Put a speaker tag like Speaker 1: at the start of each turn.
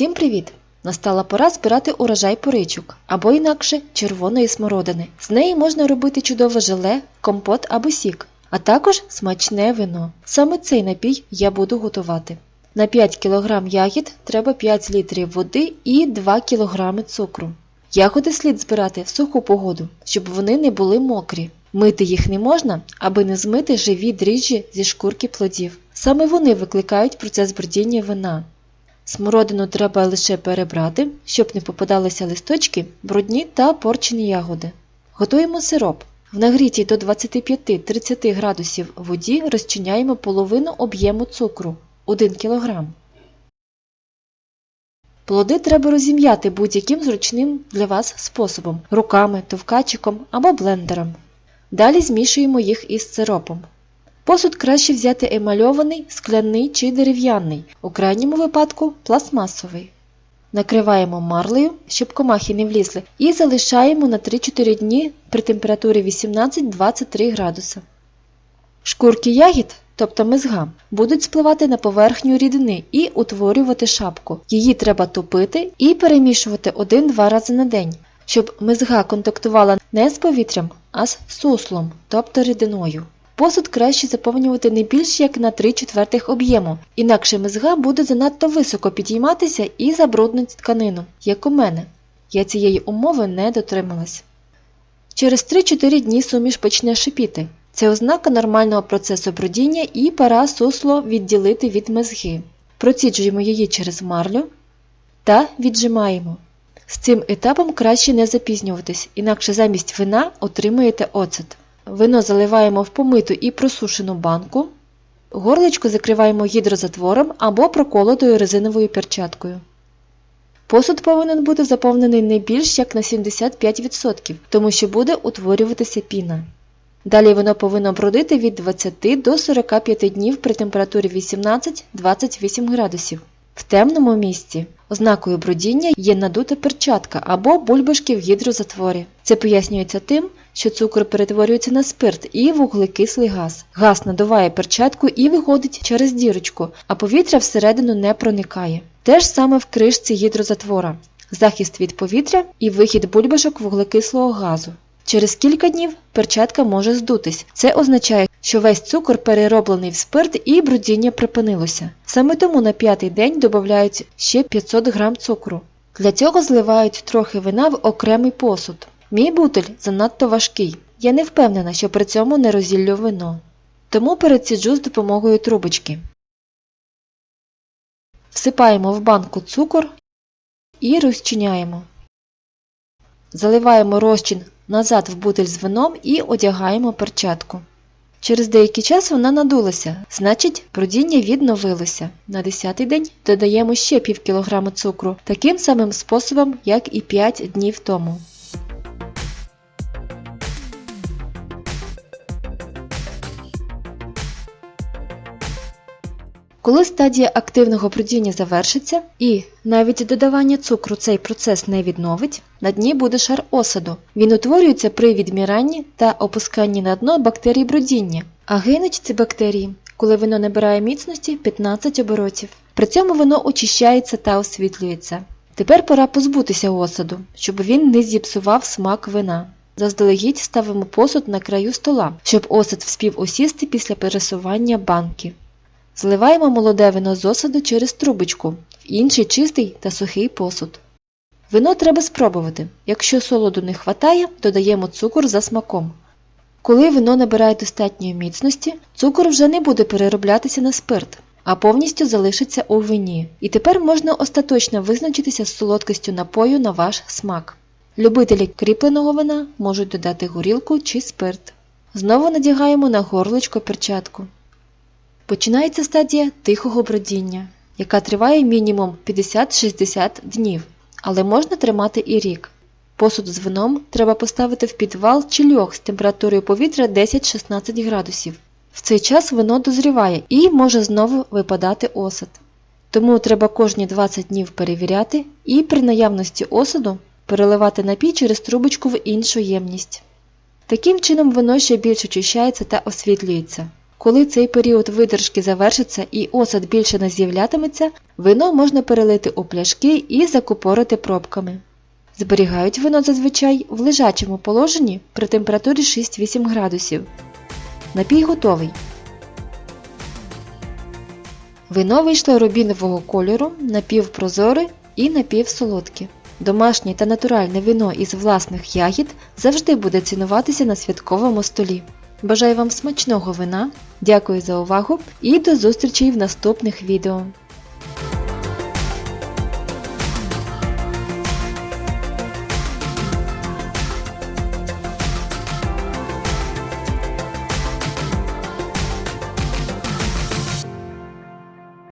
Speaker 1: Всім привіт! Настала пора збирати урожай поричок або інакше червоної смородини. З неї можна робити чудове желе, компот або сік, а також смачне вино. Саме цей напій я буду готувати. На 5 кг ягід треба 5 літрів води і 2 кг цукру. Ягоди слід збирати в суху погоду, щоб вони не були мокрі. Мити їх не можна, аби не змити живі дріжджі зі шкурки плодів. Саме вони викликають процес бродіння вина. Смородину треба лише перебрати, щоб не попадалися листочки, брудні та порчені ягоди. Готуємо сироп. В нагрітій до 25-30 градусів воді розчиняємо половину об'єму цукру 1 кг. Плоди треба розім'яти будь-яким зручним для вас способом руками, товкачиком або блендером. Далі змішуємо їх із сиропом. Посуд краще взяти емальований, скляний чи дерев'яний, у крайньому випадку пластмасовий. Накриваємо марлею, щоб комахи не влізли, і залишаємо на 3-4 дні при температурі 18-23 градуса. Шкурки ягід, тобто мезга, будуть спливати на поверхню рідини і утворювати шапку. Її треба топити і перемішувати 1-2 рази на день, щоб мезга контактувала не з повітрям, а з суслом, тобто рідиною. Посуд краще заповнювати не більш як на 3 четвертих об'єму, інакше мезга буде занадто високо підійматися і забруднить тканину, як у мене. Я цієї умови не дотрималась. Через 3-4 дні суміш почне шипіти. Це ознака нормального процесу бродіння і пора сусло відділити від мезги. Проціджуємо її через марлю та віджимаємо. З цим етапом краще не запізнюватись, інакше замість вина отримуєте оцет. Вино заливаємо в помиту і просушену банку. Горличко закриваємо гідрозатвором або проколотою резиновою перчаткою. Посуд повинен бути заповнений не більш як на 75%, тому що буде утворюватися піна. Далі вино повинно бродити від 20 до 45 днів при температурі 18-28 градусів. В темному місці ознакою бродіння є надута перчатка або бульбашки в гідрозатворі. Це пояснюється тим, що цукор перетворюється на спирт і вуглекислий газ. Газ надуває перчатку і виходить через дірочку, а повітря всередину не проникає. Те ж саме в кришці гідрозатвора захист від повітря і вихід бульбашок вуглекислого газу. Через кілька днів перчатка може здутись. Це означає, що весь цукор перероблений в спирт і брудіння припинилося. Саме тому на п'ятий день додають ще 500 г цукру. Для цього зливають трохи вина в окремий посуд. Мій бутиль занадто важкий. Я не впевнена, що при цьому не розіллю вино. Тому переціджу з допомогою трубочки. Всипаємо в банку цукор і розчиняємо. Заливаємо розчин назад в бутиль з вином і одягаємо перчатку. Через деякий час вона надулася, значить бродіння відновилося. На 10-й день додаємо ще пів кілограма цукру, таким самим способом, як і 5 днів тому. Коли стадія активного бродіння завершиться і навіть додавання цукру цей процес не відновить, на дні буде шар осаду. Він утворюється при відміранні та опусканні на дно бактерій бродіння, а гинуть ці бактерії, коли вино набирає міцності 15 оборотів. При цьому воно очищається та освітлюється. Тепер пора позбутися осаду, щоб він не зіпсував смак вина. Заздалегідь ставимо посуд на краю стола, щоб осад вспів осісти після пересування банки. Зливаємо молоде вино з осаду через трубочку в інший чистий та сухий посуд. Вино треба спробувати. Якщо солоду не хватає, додаємо цукор за смаком. Коли вино набирає достатньої міцності, цукор вже не буде перероблятися на спирт, а повністю залишиться у вині. І тепер можна остаточно визначитися з солодкістю напою на ваш смак. Любителі кріпленого вина можуть додати горілку чи спирт. Знову надягаємо на горлочко перчатку. Починається стадія тихого бродіння, яка триває мінімум 50-60 днів, але можна тримати і рік. Посуд з вином треба поставити в підвал чи льох з температурою повітря 10-16 градусів. В цей час вино дозріває і може знову випадати осад. Тому треба кожні 20 днів перевіряти і при наявності осаду переливати напій через трубочку в іншу ємність. Таким чином вино ще більш очищається та освітлюється. Коли цей період видержки завершиться і осад більше не з'являтиметься, вино можна перелити у пляшки і закупорити пробками. Зберігають вино зазвичай в лежачому положенні при температурі 6-8 градусів. Напій готовий. Вино вийшло рубінового кольору, напівпрозоре і напівсолодке. Домашнє та натуральне вино із власних ягід завжди буде цінуватися на святковому столі. Бажаю вам смачного вина, дякую за увагу і до зустрічі в наступних відео.